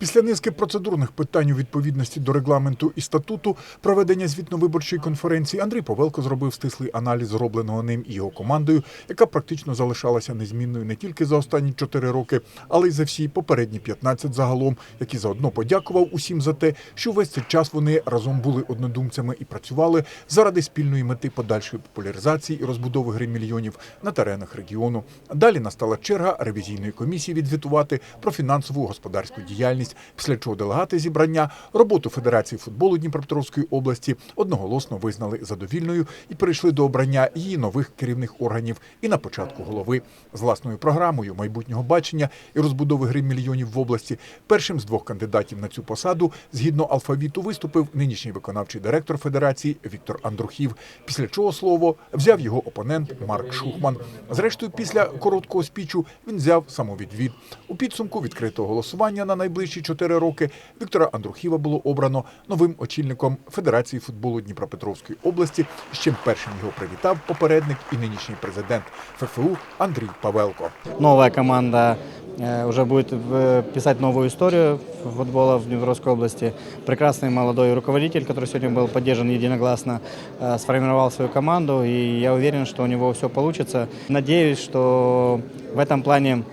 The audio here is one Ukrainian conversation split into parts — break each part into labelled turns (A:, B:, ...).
A: Після низки процедурних питань у відповідності до регламенту і статуту проведення звітно-виборчої конференції Андрій Павелко зробив стислий аналіз зробленого ним і його командою, яка практично залишалася незмінною не тільки за останні 4 роки, але й за всі попередні 15 загалом, які заодно подякував усім за те, що весь цей час вони разом були однодумцями і працювали заради спільної мети подальшої популяризації і розбудови гри мільйонів на теренах регіону. Далі настала черга ревізійної комісії відзвітувати про фінансову господарську діяльність, після чого делегати зібрання роботу Федерації футболу Дніпропетровської області одноголосно визнали задовільною і перейшли до обрання її нових керівних органів. І на початку голови з власною програмою майбутнього бачення і розбудови гри мільйонів в області. Першим з двох кандидатів на цю посаду згідно алфавіту виступив нинішній виконавчий директор Федерації Віктор Андрухів. Після чого слово взяв його опонент Марк Шухман. Зрештою, після короткого спічу він взяв самовідвід. У підсумку відкритого голосування на найближчі чотири роки Віктора Андрухіва було обрано новим очільником Федерації футболу Дніпропетровської області. з чим першим його привітав попередник і нинішній президент ФФУ Андрій Павелко.
B: новая команда э, уже будет э, писать новую историю футбола в Днепровской области. Прекрасный молодой руководитель, который сегодня был поддержан единогласно, э, сформировал свою команду, и я уверен, что у него все получится. Надеюсь, что в этом плане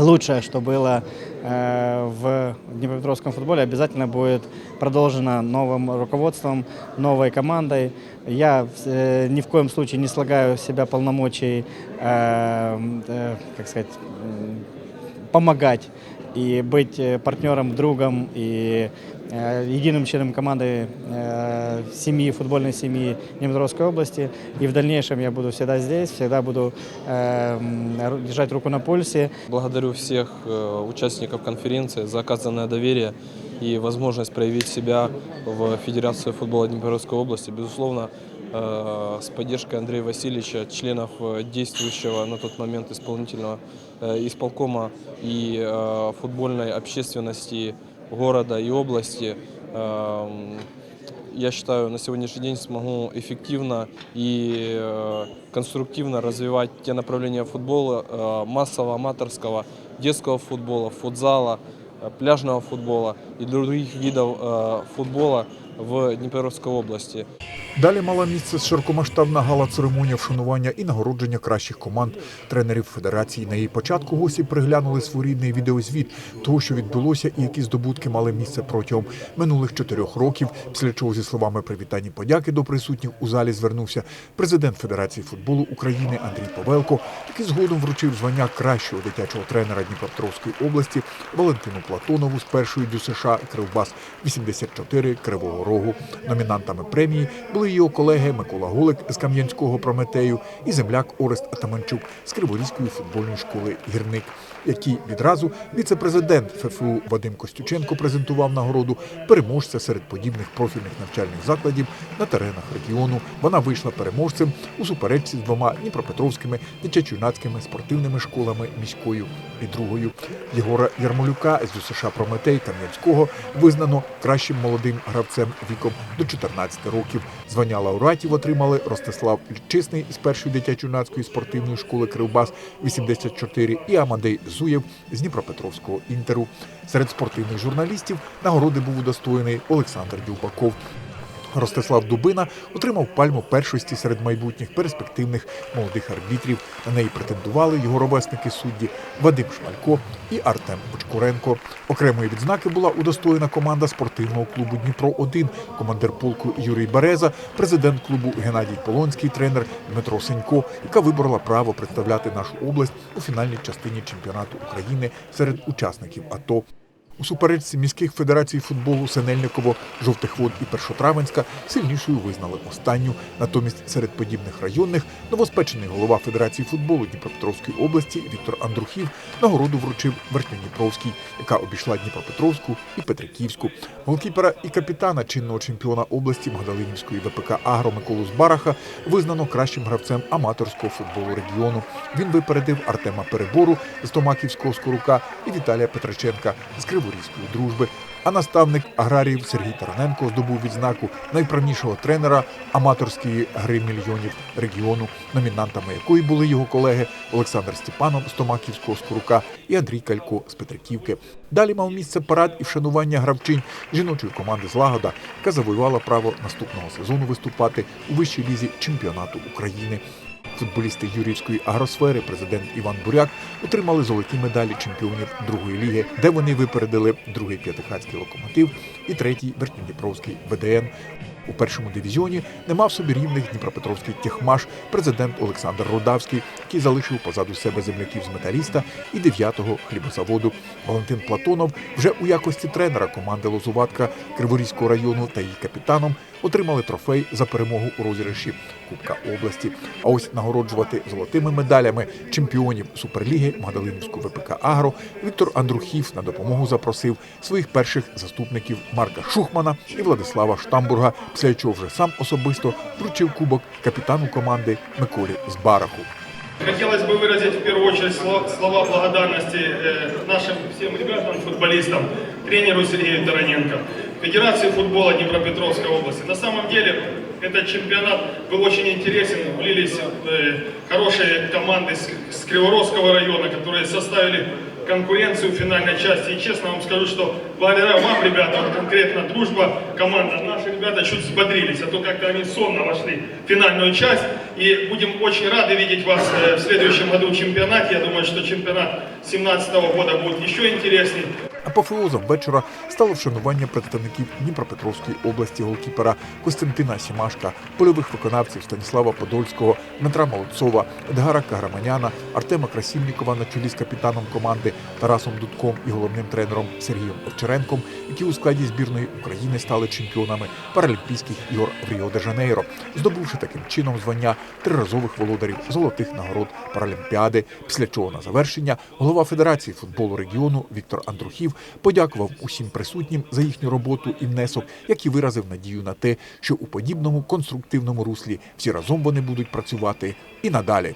B: лучшее, что было э, в Днепропетровском футболе, обязательно будет продолжено новым руководством, новой командой. Я э, ни в коем случае не слагаю с себя полномочий, э, э, как сказать, м, помогать и быть э, партнером, другом и э, единым членом команды э, семьи, футбольной семьи Днепропетровской области. И в дальнейшем я буду всегда здесь, всегда буду э, держать руку на пульсе.
C: Благодарю всех э, участников конференции за оказанное доверие и возможность проявить себя в Федерации футбола Днепровской области. Безусловно, э, с поддержкой Андрея Васильевича, членов э, действующего на тот момент исполнительного э, исполкома и э, футбольной общественности города и области. Эм, я считаю, на сегодняшний день смогу эффективно и э, конструктивно развивать те направления футбола, э, массового, аматорского, детского футбола, футзала, э, пляжного футбола и других видов э, футбола в Днепровской области.
A: Далі мала місце широкомасштабна гала-церемонія вшанування і нагородження кращих команд тренерів федерації. На її початку гості приглянули своєрідний відеозвіт того, що відбулося, і які здобутки мали місце протягом минулих чотирьох років. Після чого зі словами привітання подяки до присутніх у залі звернувся президент Федерації футболу України Андрій Павелко, який згодом вручив звання кращого дитячого тренера Дніпропетровської області Валентину Платонову з першої ДЮСШ Кривбас 84 Кривого Рогу. Номінантами премії були його колеги Микола Голик з Кам'янського Прометею і земляк Орест Атаманчук з Криворізької футбольної школи Гірник, які відразу віце-президент ФФУ Вадим Костюченко презентував нагороду переможця серед подібних профільних навчальних закладів на теренах регіону. Вона вийшла переможцем у суперечці з двома дніпропетровськими дитячо-юнацькими спортивними школами міською і другою. Єгора Ярмолюка з ДЮСШ Прометей Кам'янського визнано кращим молодим гравцем віком до 14 років. Звання лауреатів отримали Ростислав Лічисний з першої дитячо-юнацької спортивної школи Кривбас 84 і Амадей Зуєв з Дніпропетровського інтеру. Серед спортивних журналістів нагороди був удостоєний Олександр Дюбаков. Ростислав Дубина отримав пальму першості серед майбутніх перспективних молодих арбітрів. На неї претендували його ровесники судді Вадим Шмалько і Артем Очкуренко. Окремої відзнаки була удостоєна команда спортивного клубу Дніпро 1 командир полку Юрій Береза, президент клубу Геннадій Полонський, тренер Дмитро Сенько, яка виборола право представляти нашу область у фінальній частині чемпіонату України серед учасників АТО. У суперечці міських федерацій футболу Синельниково, Жовтих Вод і Першотравенська сильнішою визнали останню. Натомість серед подібних районних новоспечений голова Федерації футболу Дніпропетровської області Віктор Андрухів нагороду вручив Верхньодніпровській, яка обійшла Дніпропетровську і Петриківську. Голкіпера і капітана чинного чемпіона області Магдалинівської ВПК Агро Миколу Збараха визнано кращим гравцем аматорського футболу регіону. Він випередив Артема Перебору з Томаківського Скорука і Віталія Петриченка з Кривої Криворізької дружби. А наставник аграріїв Сергій Тараненко здобув відзнаку найправнішого тренера аматорської гри мільйонів регіону, номінантами якої були його колеги Олександр Степанов з Томаківського Скорука і Андрій Калько з Петриківки. Далі мав місце парад і вшанування гравчинь жіночої команди Злагода, яка завоювала право наступного сезону виступати у вищій лізі чемпіонату України. Футболісти Юрівської агросфери, президент Іван Буряк, отримали золоті медалі чемпіонів другої ліги, де вони випередили другий п'ятихатський локомотив і третій Верхньодніпровський ВДН. У першому дивізіоні не мав собі рівних Дніпропетровський Техмаш, президент Олександр Рудавський, який залишив позаду себе земляків з металіста і дев'ятого хлібозаводу. Валентин Платонов вже у якості тренера команди Лозуватка Криворізького району та її капітаном отримали трофей за перемогу у розіграші Кубка області. А ось нагороджувати золотими медалями чемпіонів Суперліги Магдалинівського ВПК Агро Віктор Андрухів на допомогу запросив своїх перших заступників Марка Шухмана і Владислава Штамбурга, після чого вже сам особисто вручив кубок капітану команди Миколі Збараху.
D: Хотелось бы выразить в первую очередь сло- слова благодарности э, нашим всем ребятам, футболистам, тренеру Сергею Тараненко, Федерации футбола Днепропетровской области. На самом деле этот чемпионат был очень интересен, влились э, хорошие команды с, с Криворожского района, которые составили конкуренцию в финальной части. И честно вам скажу, что благодаря вам, ребята, вот конкретно дружба, команда, наши ребята чуть взбодрились, а то как-то они сонно вошли в финальную часть. И будем очень рады видеть вас э, в следующем году в чемпионате. Я думаю, что чемпионат 2017 года будет еще интересней.
A: Апофеозом вечора стало вшанування представників Дніпропетровської області голкіпера Костянтина Сімашка, польових виконавців Станіслава Подольського, Дмитра Молодцова, Едгара Каграманяна, Артема Красільнікова на чолі з капітаном команди Тарасом Дудком і головним тренером Сергієм Овчаренком, які у складі збірної України стали чемпіонами Паралімпійських ігор в Ріо-де-Жанейро, здобувши таким чином звання триразових володарів золотих нагород Паралімпіади. Після чого на завершення голова Федерації футболу регіону Віктор Андрухів подякував усім присутнім за їхню роботу і внесок, як і виразив надію на те, що у подібному конструктивному руслі всі разом вони будуть працювати і надалі.